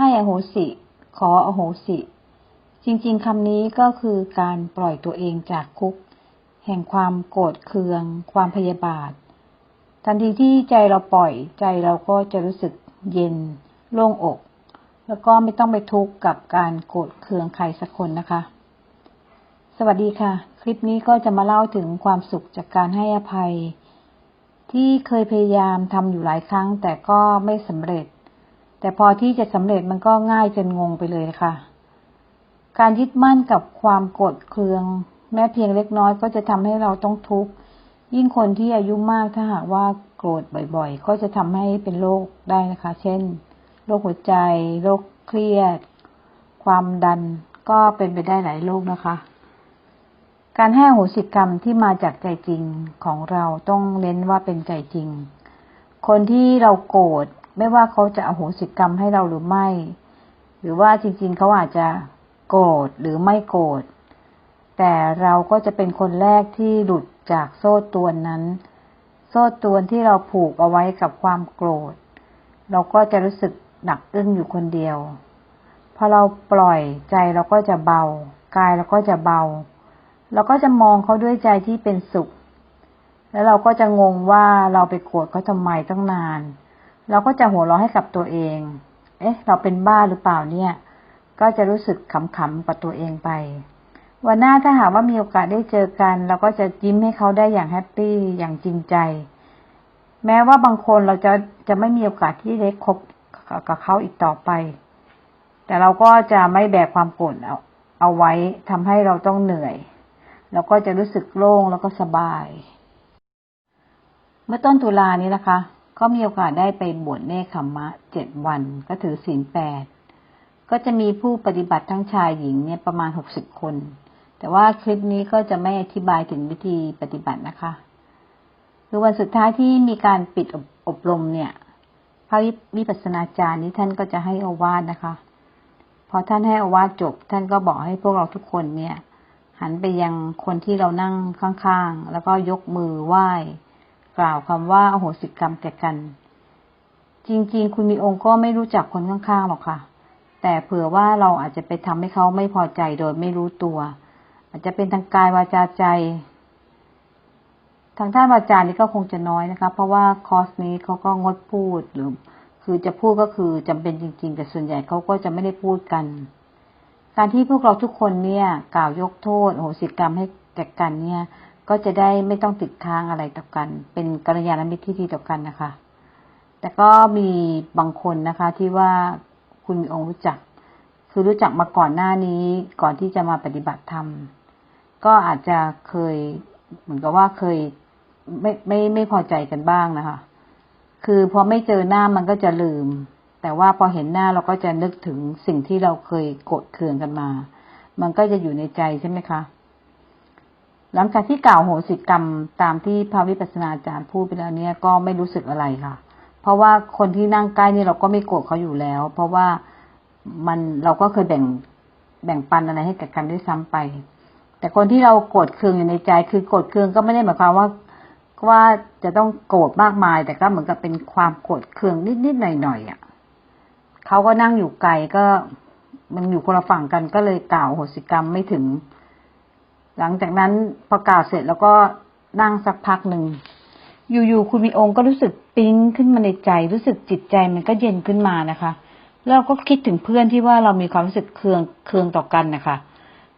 ให้อโหสิ ขออโหสิ จริงๆคำนี้ก็คือการปล่อยตัวเองจากคุก แห่งความโกรธเคือง ความพยาบาท ทันทีที่ใจเราปล่อยใจเราก็จะรู้สึกเย็น โล่งอก แล้วก็ไม่ต้องไปทุกข์กับการโกรธเคืองใครสักคนนะคะ สวัสดีค่ะ คลิปนี้ก็จะมาเล่าถึงความสุขจากการให้อภัย ที่เคยพยายามทำอยู่หลายครั้งแต่ก็ไม่สำเร็จ แต่พอที่จะสำเร็จมันก็ง่ายจนงงไปเลยค่ะ การยึดมั่นกับความโกรธเคือง แม้เพียงเล็กน้อยก็จะทำให้เราต้องทุกข์ ยิ่งคนที่อายุมากถ้าหากว่าโกรธบ่อยๆ ก็จะทำให้เป็นโรคได้นะคะ เช่น โรคหัวใจ โรคเครียด ความดัน ก็เป็นไปได้หลายโรคนะคะ การให้อโหสิกรรมที่มาจากใจจริงของเราต้องเน้นว่าเป็นใจจริง คนที่เราโกรธ ไม่ว่าเขาจะอโหสิกรรมให้เราหรือไม่ หรือว่าจริงๆเขาอาจจะโกรธหรือไม่โกรธ แต่เราก็จะเป็นคนแรกที่หลุดจากโซ่ตรวนนั้น โซ่ตรวนที่เราผูกเอาไว้กับความโกรธ เราก็จะรู้สึกหนักอึ้งอยู่คนเดียว พอเราปล่อยใจเราก็จะเบา กายเราก็จะเบา เราก็จะมองเขาด้วยใจที่เป็นสุข แล้วเราก็จะงงว่าเราไปโกรธเขาทำไมตั้งนาน เราก็จะหัวเราะให้กับตัวเอง เอ๊ะ เราเป็นบ้าหรือเปล่าเนี่ย ก็จะรู้สึกขำๆกับตัวเองไป วันหน้าถ้าหากว่ามีโอกาสได้เจอกัน เราก็จะยิ้มให้เขาได้อย่างแฮปปี้ อย่างจริงใจ แม้ว่าบางคนเราจะจะไม่มีโอกาสที่ได้คบกับเขาอีกต่อไป แต่เราก็จะไม่แบกความโกรธเอาเอาไว้ทำให้เราต้องเหนื่อย เราก็จะรู้สึกโล่งแล้วก็สบาย เมื่อต้นตุลานี้นะคะ ก็มีโอกาสได้ไปบวชเนคขมะเจ็ดวันก็ถือศีลแปดก็จะมีผู้ปฏิบัติทั้งชายหญิงเนี่ยประมาณหกสิบคน แต่ว่าคลิปนี้ก็จะไม่อธิบายถึงวิธีปฏิบัตินะคะคือวันสุดท้ายที่มีการปิดอบอบรมเนี่ยพระวิปัสสนาจารย์นี้ท่านก็จะให้อวาสนะคะ พอท่านให้อวาสจบ ท่านก็บอกให้พวกเราทุกคนเนี่ย หันไปยังคนที่เรานั่งข้างๆ แล้วก็ยกมือไหว้ กล่าวคำว่าอโหสิกรรมแก่กัน จริงๆ คุณมีองค์ก็ไม่รู้จักคนข้างๆหรอกค่ะ แต่เผื่อว่าเราอาจจะไปทำให้เขาไม่พอใจโดยไม่รู้ตัว อาจจะเป็นทางกายวาจาใจ ทางท่านวาจานี่ก็คงจะน้อยนะคะ เพราะว่าคอร์สนี้เขาก็งดพูดหรือคือจะพูดก็คือจำเป็นจริง ๆ แต่ส่วนใหญ่เขาก็จะไม่ได้พูดกัน การที่พวกเราทุกคนเนี่ย กล่าวยกโทษโหสิกรรมให้แก่กันเนี่ย ก็จะได้ไม่ต้องติดค้างอะไรต่อกัน เป็นกัลยาณมิตรที่ดีต่อกันนะคะ แต่ก็มีบางคนนะคะ ที่ว่าคุณมีองค์รู้จัก คือรู้จักมาก่อนหน้านี้ ก่อนที่จะมาปฏิบัติธรรม ก็อาจจะเคยเหมือนกับว่าเคยไม่ไม่ไม่พอใจกันบ้างนะคะ คือพอไม่เจอหน้ามันก็จะลืม แต่ว่าพอเห็นหน้าเราก็จะนึกถึงสิ่งที่เราเคยโกรธเคืองกันมา มันก็จะอยู่ในใจใช่ไหมคะ หลังจากที่กล่าวโหสิกรรมตามที่พระวิปัสสนาจารย์พูดไปแล้วเนี่ยก็ไม่รู้สึกอะไรค่ะ เพราะว่าคนที่นั่งใกล้นี่เราก็ไม่โกรธเขาอยู่แล้ว เพราะว่ามันเราก็เคยแบ่งแบ่งปันอะไรให้กับกันด้วยซ้ำไป แต่คนที่เราโกรธเคืองอยู่ในใจ คือโกรธเคืองก็ไม่ได้หมายความว่าว่าจะต้องโกรธมากมาย แต่ก็เหมือนกับเป็นความโกรธเคืองนิดๆหน่อยๆอะเขาก็นั่งอยู่ไกลก็มันอยู่คนละฝั่งกันก็เลยกล่าวโหสิกรรมไม่ถึง หลังจากนั้นพอกล่าวเสร็จแล้วก็นั่งสักพักหนึ่ง อยู่ๆคุณมีองค์ก็รู้สึกปิ๊งขึ้นมาในใจ รู้สึกจิตใจมันก็เย็นขึ้นมานะคะแล้วก็คิดถึงเพื่อนที่ว่าเรามีความรู้สึกเคืองเคืองต่อกันนะคะ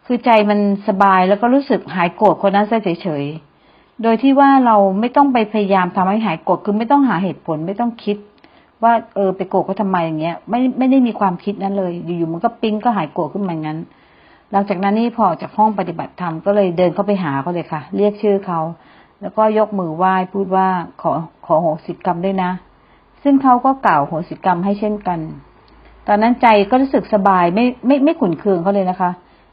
คือใจมันสบายแล้วก็รู้สึกหายโกรธคนนั้นเฉยๆ โดยที่ว่าเราไม่ต้องไปพยายามทำให้หายโกรธคือไม่ต้องหาเหตุผลไม่ต้องคิด ว่าเออไปโกรธเขาทำไมอย่างเงี้ย ไม่ไม่ได้มีความคิดนั้นเลย อยู่ๆมันก็ปิ๊งก็หายโกรธขึ้นมาอย่างนั้น หลังจากนั้นนี่พอจากห้องปฏิบัติธรรมก็เลยเดินเข้าไปหาเขาเลยค่ะ เรียกชื่อเขา แล้วก็ยกมือไหว้พูดว่าขอขอโหสิกรรมด้วยนะ ซึ่งเขาก็กล่าวโหสิกรรมให้เช่นกัน ตอนนั้นใจก็รู้สึกสบายไม่ไม่ไม่ขุนเคืองเขาเลยนะคะ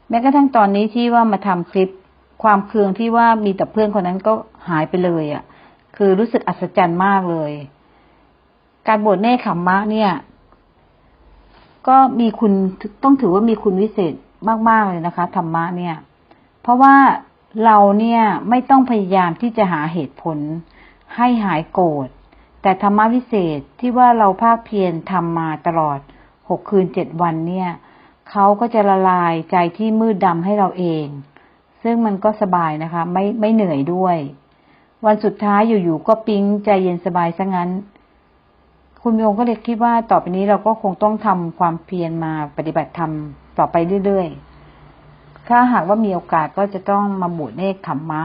แม้กระทั่งตอนนี้ที่ว่ามาทำคลิป ความเคืองที่ว่ามีแต่เพื่อนคนนั้นก็หายไปเลยอะ่ะ คือรู้สึกอัศจรรย์มากเลย การบวชเนคขมมะเนี่ย ก็มีคุณต้องถือว่ามีคุณวิเศษ มาก ๆ เลยนะคะ ธรรมะเนี่ย เพราะว่าเราเนี่ยไม่ต้องพยายามที่จะหาเหตุผล ให้หายโกรธ แต่ธรรมะวิเศษที่ว่าเราภาคเพียรทำมาตลอดหกคืนเจ็ดวันเนี่ยเขาก็จะละลายใจที่มืดดำให้เราเอง ซึ่งมันก็สบายนะคะ ไม่ไม่เหนื่อยด้วย วันสุดท้ายอยู่ๆก็ปิ๊งใจเย็นสบายซะงั้น คุณโยงก็เลยคิดว่าต่อไปนี้เราก็คงต้องทำความเพียรมาปฏิบัติธรรม ต่อไปเรื่อยๆ ถ้าหากว่ามีโอกาสก็จะต้องมาบวชเนกขมมะ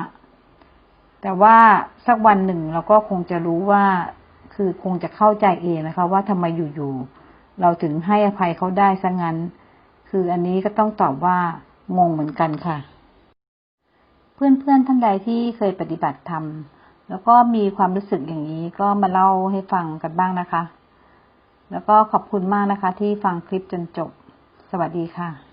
แต่ว่าสักวันหนึ่งเราก็คงจะรู้ว่าคือคงจะเข้าใจเองนะคะ ว่าทำไมอยู่ๆเราถึงให้อภัยเขาได้ซะงั้น คืออันนี้ก็ต้องตอบว่างงเหมือนกันค่ะ เพื่อนๆท่านใดที่เคยปฏิบัติธรรมแล้วก็มีความรู้สึกอย่างนี้ก็มาเล่าให้ฟังกันบ้างนะคะ แล้วก็ขอบคุณมากนะคะที่ฟังคลิปจนจบ สวัสดีค่ะ